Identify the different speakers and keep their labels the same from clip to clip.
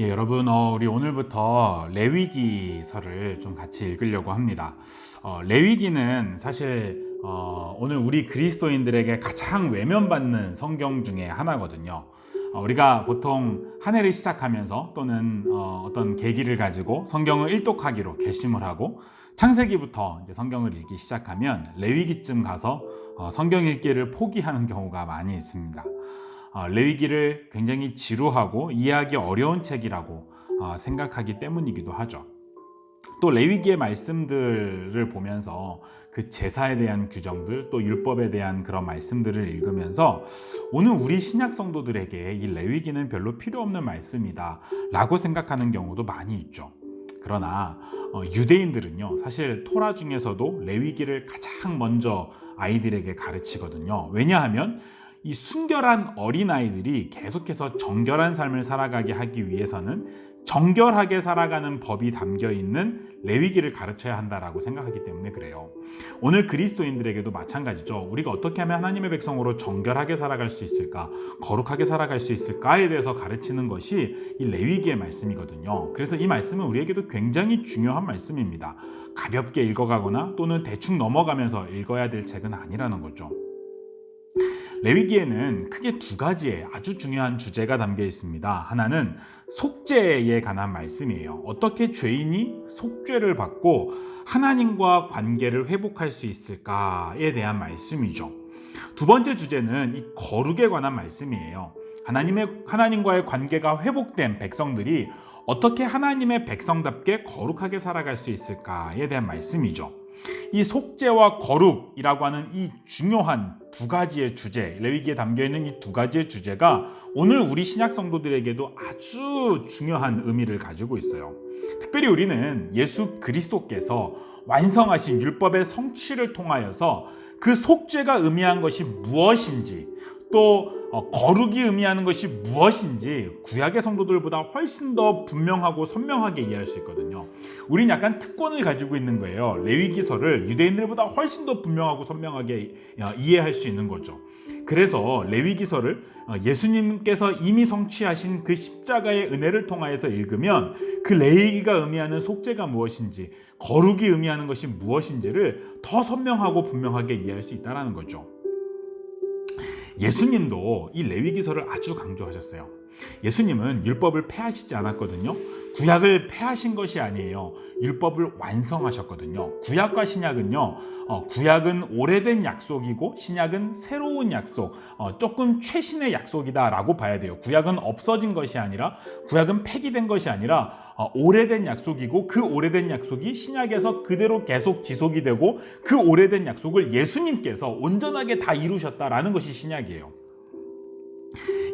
Speaker 1: 예, 여러분, 어, 우리 오늘부터 레위기서를 좀 같이 읽으려고 합니다. 어, 레위기는 사실 어, 오늘 우리 그리스도인들에게 가장 외면받는 성경 중에 하나거든요. 어, 우리가 보통 한 해를 시작하면서 또는 어, 떤 계기를 가지고 성경을 일독하기로 결심을 하고 창세기부터 이제 성경을 읽기 시작하면 레위기쯤 가서 어, 성경 읽기를 포기하는 경우가 많이 있습니다. 어, 레위기를 굉장히 지루하고 이해하기 어려운 책이라고 어, 생각하기 때문이기도 하죠. 또 레위기의 말씀들을 보면서 그 제사에 대한 규정들 또 율법에 대한 그런 말씀들을 읽으면서 오늘 우리 신약 성도들에게 이 레위기는 별로 필요 없는 말씀이다 라고 생각하는 경우도 많이 있죠. 그러나 어, 유대인들은요 사실 토라 중에서도 레위기를 가장 먼저 아이들에게 가르치거든요. 왜냐하면 이 순결한 어린아이들이 계속해서 정결한 삶을 살아가게 하기 위해서는 정결하게 살아가는 법이 담겨 있는 레위기를 가르쳐야 한다라고 생각하기 때문에 그래요. 오늘 그리스도인들에게도 마찬가지죠. 우리가 어떻게 하면 하나님의 백성으로 정결하게 살아갈 수 있을까, 거룩하게 살아갈 수 있을까에 대해서 가르치는 것이 이 레위기의 말씀이거든요. 그래서 이 말씀은 우리에게도 굉장히 중요한 말씀입니다. 가볍게 읽어가거나 또는 대충 넘어가면서 읽어야 될 책은 아니라는 거죠. 레위기에는 크게 두 가지의 아주 중요한 주제가 담겨 있습니다. 하나는 속죄에 관한 말씀이에요. 어떻게 죄인이 속죄를 받고 하나님과 관계를 회복할 수 있을까에 대한 말씀이죠. 두 번째 주제는 이 거룩에 관한 말씀이에요. 하나님의 하나님과의 관계가 회복된 백성들이 어떻게 하나님의 백성답게 거룩하게 살아갈 수 있을까에 대한 말씀이죠. 이 속죄와 거룩이라고 하는 이 중요한 두 가지의 주제, 레위기에 담겨 있는 이 두 가지의 주제가 오늘 우리 신약 성도들에게도 아주 중요한 의미를 가지고 있어요. 특별히 우리는 예수 그리스도께서 완성하신 율법의 성취를 통하여서 그 속죄가 의미한 것이 무엇인지 또 어, 거룩이 의미하는 것이 무엇인지 구약의 성도들보다 훨씬 더 분명하고 선명하게 이해할 수 있거든요. 우린 약간 특권을 가지고 있는 거예요. 레위기서를 유대인들보다 훨씬 더 분명하고 선명하게 어, 이해할 수 있는 거죠. 그래서 레위기서를 어, 예수님께서 이미 성취하신 그 십자가의 은혜를 통하여서 읽으면 그 레위기가 의미하는 속죄가 무엇인지 거룩이 의미하는 것이 무엇인지를 더 선명하고 분명하게 이해할 수 있다는 거죠. 예수님도 이 레위기서를 아주 강조하셨어요. 예수님은 율법을 폐하시지 않았거든요. 구약을 폐하신 것이 아니에요. 율법을 완성하셨거든요. 구약과 신약은요. 어, 구약은 오래된 약속이고 신약은 새로운 약속, 어, 조금 최신의 약속이다라고 봐야 돼요. 구약은 없어진 것이 아니라 구약은 폐기된 것이 아니라 어, 오래된 약속이고 그 오래된 약속이 신약에서 그대로 계속 지속이 되고 그 오래된 약속을 예수님께서 온전하게 다 이루셨다라는 것이 신약이에요.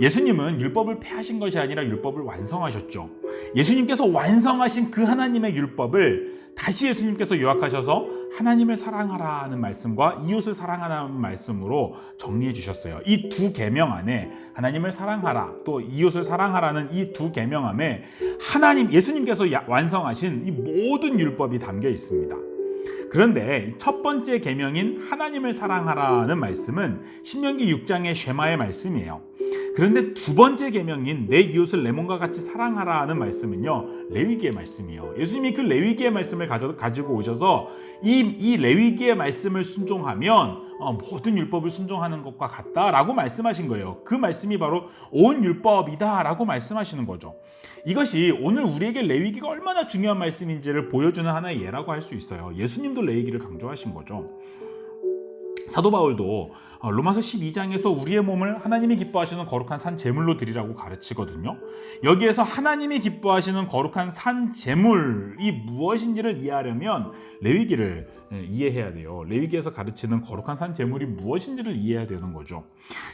Speaker 1: 예수님은 율법을 폐하신 것이 아니라 율법을 완성하셨죠. 예수님께서 완성하신 그 하나님의 율법을 다시 예수님께서 요약하셔서 하나님을 사랑하라는 말씀과 이웃을 사랑하라는 말씀으로 정리해 주셨어요. 이 두 계명 안에 하나님을 사랑하라 또 이웃을 사랑하라는 이 두 계명 안에 하나님 예수님께서 완성하신 이 모든 율법이 담겨 있습니다. 그런데 첫 번째 계명인 하나님을 사랑하라는 말씀은 신명기 6장의 쉐마의 말씀이에요. 그런데 두 번째 계명인 내 이웃을 내 몸과 같이 사랑하라는 말씀은요 레위기의 말씀이요. 예수님이 그 레위기의 말씀을 가져, 고 오셔서 이, 이 레위기의 말씀을 순종하면 어, 모든 율법을 순종하는 것과 같다라고 말씀하신 거예요. 그 말씀이 바로 온 율법이다라고 말씀하시는 거죠. 이것이 오늘 우리에게 레위기가 얼마나 중요한 말씀인지를 보여주는 하나의 예라고 할 수 있어요. 예수님도 레위기를 강조하신 거죠. 사도 바울도 어, 로마서 12장에서 우리의 몸을 하나님이 기뻐하시는 거룩한 산 제물로 드리라고 가르치거든요. 여기에서 하나님이 기뻐하시는 거룩한 산 제물이 무엇인지를 이해하려면 레위기를 예, 이해해야 돼요. 레위기에서 가르치는 거룩한 산 제물이 무엇인지를 이해해야 되는 거죠.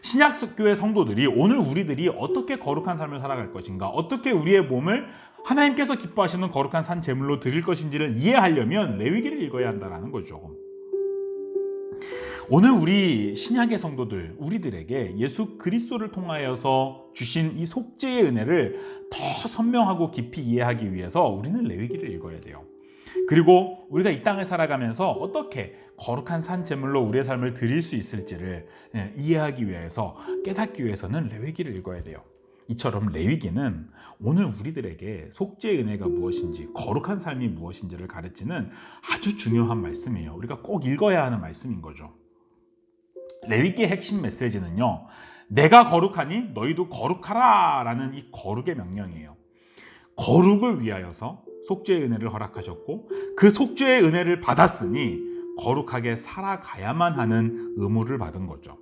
Speaker 1: 신약 교회 성도들이 오늘 우리들이 어떻게 거룩한 삶을 살아갈 것인가, 어떻게 우리의 몸을 하나님께서 기뻐하시는 거룩한 산 제물로 드릴 것인지를 이해하려면 레위기를 읽어야 한다는 거죠. 오늘 우리 신약의 성도들 우리들에게 예수 그리스도를 통하여서 주신 이 속죄의 은혜를 더 선명하고 깊이 이해하기 위해서 우리는 레위기를 읽어야 돼요. 그리고 우리가 이 땅을 살아가면서 어떻게 거룩한 산 제물로 우리의 삶을 드릴 수 있을지를 예, 이해하기 위해서 깨닫기 위해서는 레위기를 읽어야 돼요. 이처럼 레위기는 오늘 우리들에게 속죄의 은혜가 무엇인지 거룩한 삶이 무엇인지를 가르치는 아주 중요한 말씀이에요. 우리가 꼭 읽어야 하는 말씀인 거죠. 레위기의 핵심 메시지는요. 내가 거룩하니 너희도 거룩하라라는 이 거룩의 명령이에요. 거룩을 위하여서 속죄의 은혜를 허락하셨고 그 속죄의 은혜를 받았으니 거룩하게 살아가야만 하는 의무를 받은 거죠.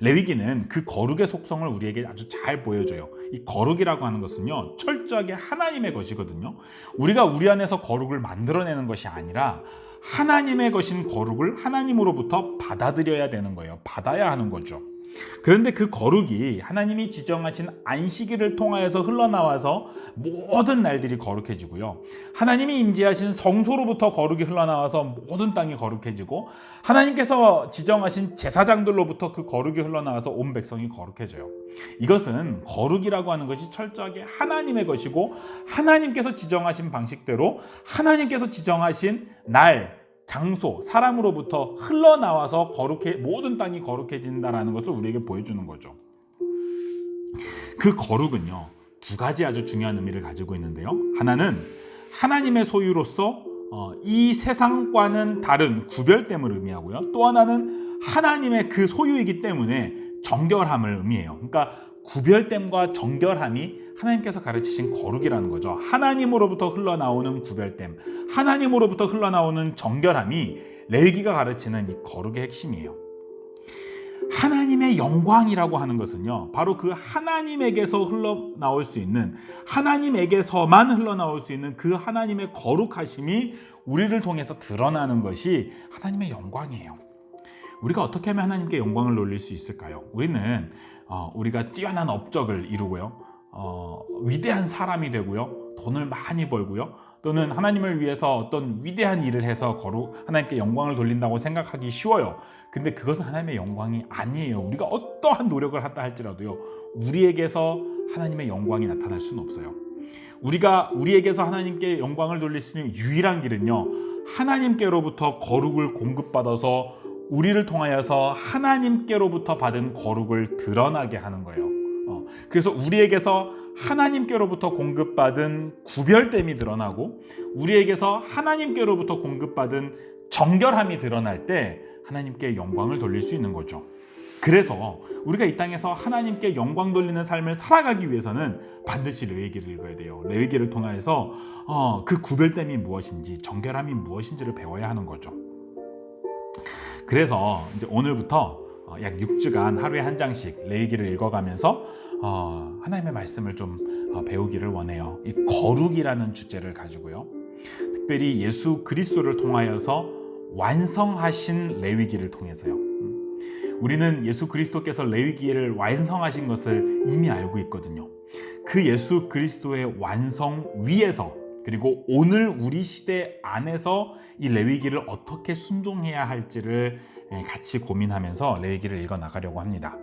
Speaker 1: 레위기는 그 거룩의 속성을 우리에게 아주 잘 보여줘요. 이 거룩이라고 하는 것은요, 철저하게 하나님의 것이거든요. 우리가 우리 안에서 거룩을 만들어내는 것이 아니라 하나님의 것인 거룩을 하나님으로부터 받아들여야 되는 거예요. 받아야 하는 거죠. 그런데 그 거룩이 하나님이 지정하신 안식일을 통하여서 흘러나와서 모든 날들이 거룩해지고요. 하나님이 임재하신 성소로부터 거룩이 흘러나와서 모든 땅이 거룩해지고 하나님께서 지정하신 제사장들로부터 그 거룩이 흘러나와서 온 백성이 거룩해져요. 이것은 거룩이라고 하는 것이 철저하게 하나님의 것이고 하나님께서 지정하신 방식대로 하나님께서 지정하신 날 장소, 사람으로부터 흘러나와서 거룩해 모든 땅이 거룩해진다라는 것을 우리에게 보여주는 거죠. 그 거룩은요 두 가지 아주 중요한 의미를 가지고 있는데요. 하나는 하나님의 소유로서 어, 이 세상과는 다른 구별됨을 의미하고요. 또 하나는 하나님의 그 소유이기 때문에 정결함을 의미해요. 그러니까 구별됨과 정결함이 하나님께서 가르치신 거룩이라는 거죠. 하나님으로부터 흘러나오는 구별됨, 하나님으로부터 흘러나오는 정결함이 레위기가 가르치는 이 거룩의 핵심이에요. 하나님의 영광이라고 하는 것은요, 바로 그 하나님에게서 흘러나올 수 있는, 하나님에게서만 흘러나올 수 있는 그 하나님의 거룩하심이 우리를 통해서 드러나는 것이 하나님의 영광이에요. 우리가 어떻게 하면 하나님께 영광을 돌릴 수 있을까요? 우리는 어, 우리가 뛰어난 업적을 이루고요, 어, 위대한 사람이 되고요, 돈을 많이 벌고요, 또는 하나님을 위해서 어떤 위대한 일을 해서 거룩 하나님께 영광을 돌린다고 생각하기 쉬워요. 근데 그것은 하나님의 영광이 아니에요. 우리가 어떠한 노력을 한다 할지라도요. 우리에게서 하나님의 영광이 나타날 수는 없어요. 우리가 우리에게서 하나님께 영광을 돌릴 수 있는 유일한 길은요. 하나님께로부터 거룩을 공급받아서 우리를 통하여서 하나님께로부터 받은 거룩을 드러나게 하는 거예요. 어, 그래서 우리에게서 하나님께로부터 공급받은 구별됨이 드러나고 우리에게서 하나님께로부터 공급받은 정결함이 드러날 때 하나님께 영광을 돌릴 수 있는 거죠. 그래서 우리가 이 땅에서 하나님께 영광 돌리는 삶을 살아가기 위해서는 반드시 레위기를 읽어야 돼요. 레위기를 통해서 어, 그 구별됨이 무엇인지 정결함이 무엇인지를 배워야 하는 거죠. 그래서 이제 오늘부터 어, 약 6주간 하루에 한 장씩 레이기를 읽어가면서 어, 하나님의 말씀을 좀 어, 배우기를 원해요. 이 거룩이라는 주제를 가지고요. 특별히 예수 그리스도를 통하여서 완성하신 레위기를 통해서요. 음. 우리는 예수 그리스도께서 레위기를 완성하신 것을 이미 알고 있거든요. 그 예수 그리스도의 완성 위에서 그리고 오늘 우리 시대 안에서 이 레위기를 어떻게 순종해야 할지를 예, 같이 고민하면서 레위기를 읽어 나가려고 합니다.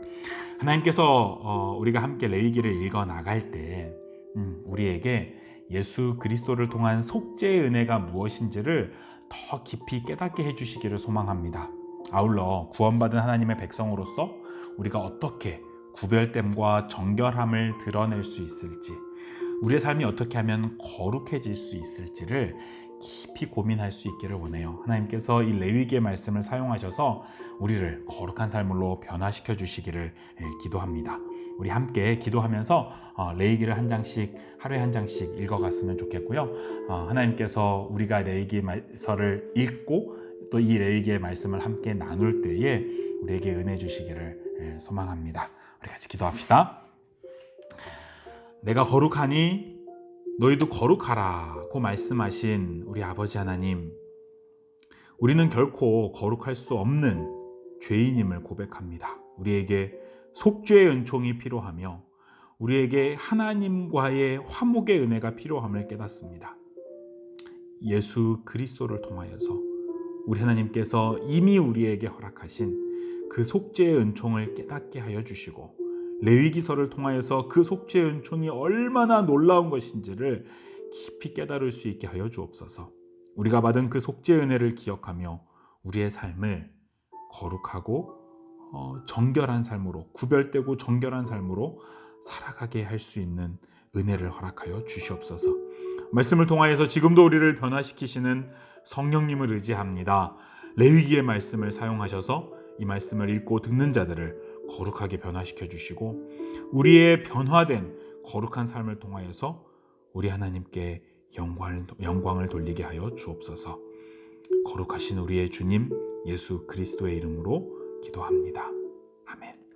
Speaker 1: 하나님께서 어, 우리가 함께 레위기를 읽어 나갈 때 음, 우리에게 예수 그리스도를 통한 속죄의 은혜가 무엇인지를 더 깊이 깨닫게 해주시기를 소망합니다. 아울러 구원받은 하나님의 백성으로서 우리가 어떻게 구별됨과 정결함을 드러낼 수 있을지, 우리의 삶이 어떻게 하면 거룩해질 수 있을지를 깊이 고민할 수 있기를 원해요. 하나님께서 이 레위기의 말씀을 사용하셔서 우리를 거룩한 삶으로 변화시켜 주시기를 예, 기도합니다. 우리 함께 기도하면서 어, 레이기를 한 장씩 하루에 한 장씩 읽어갔으면 좋겠고요. 어, 하나님께서 우리가 레이기서를 읽고 또 이 레이기의 말씀을 함께 나눌 때에 우리에게 은혜 주시기를 예, 소망합니다. 우리 같이 기도합시다. 내가 거룩하니 너희도 거룩하라고 말씀하신 우리 아버지 하나님, 우리는 결코 거룩할 수 없는 죄인임을 고백합니다. 우리에게 속죄의 은총이 필요하며 우리에게 하나님과의 화목의 은혜가 필요함을 깨닫습니다. 예수 그리스도를 통하여서 우리 하나님께서 이미 우리에게 허락하신 그 속죄의 은총을 깨닫게 하여 주시고 레위기서를 통하여서 그 속죄의 은총이 얼마나 놀라운 것인지를 깊이 깨달을 수 있게 하여 주옵소서. 우리가 받은 그 속죄의 은혜를 기억하며 우리의 삶을 거룩하고 어, 정결한 삶으로 구별되고 정결한 삶으로 살아가게 할 수 있는 은혜를 허락하여 주시옵소서. 말씀을 통하여서 지금도 우리를 변화시키시는 성령님을 의지합니다. 레위기의 말씀을 사용하셔서 이 말씀을 읽고 듣는 자들을 거룩하게 변화시켜 주시고 우리의 변화된 거룩한 삶을 통하여서 우리 하나님께 영광을, 영광을 돌리게 하여 주옵소서. 거룩하신 우리의 주님 예수 그리스도의 이름으로 기도합니다. 아멘.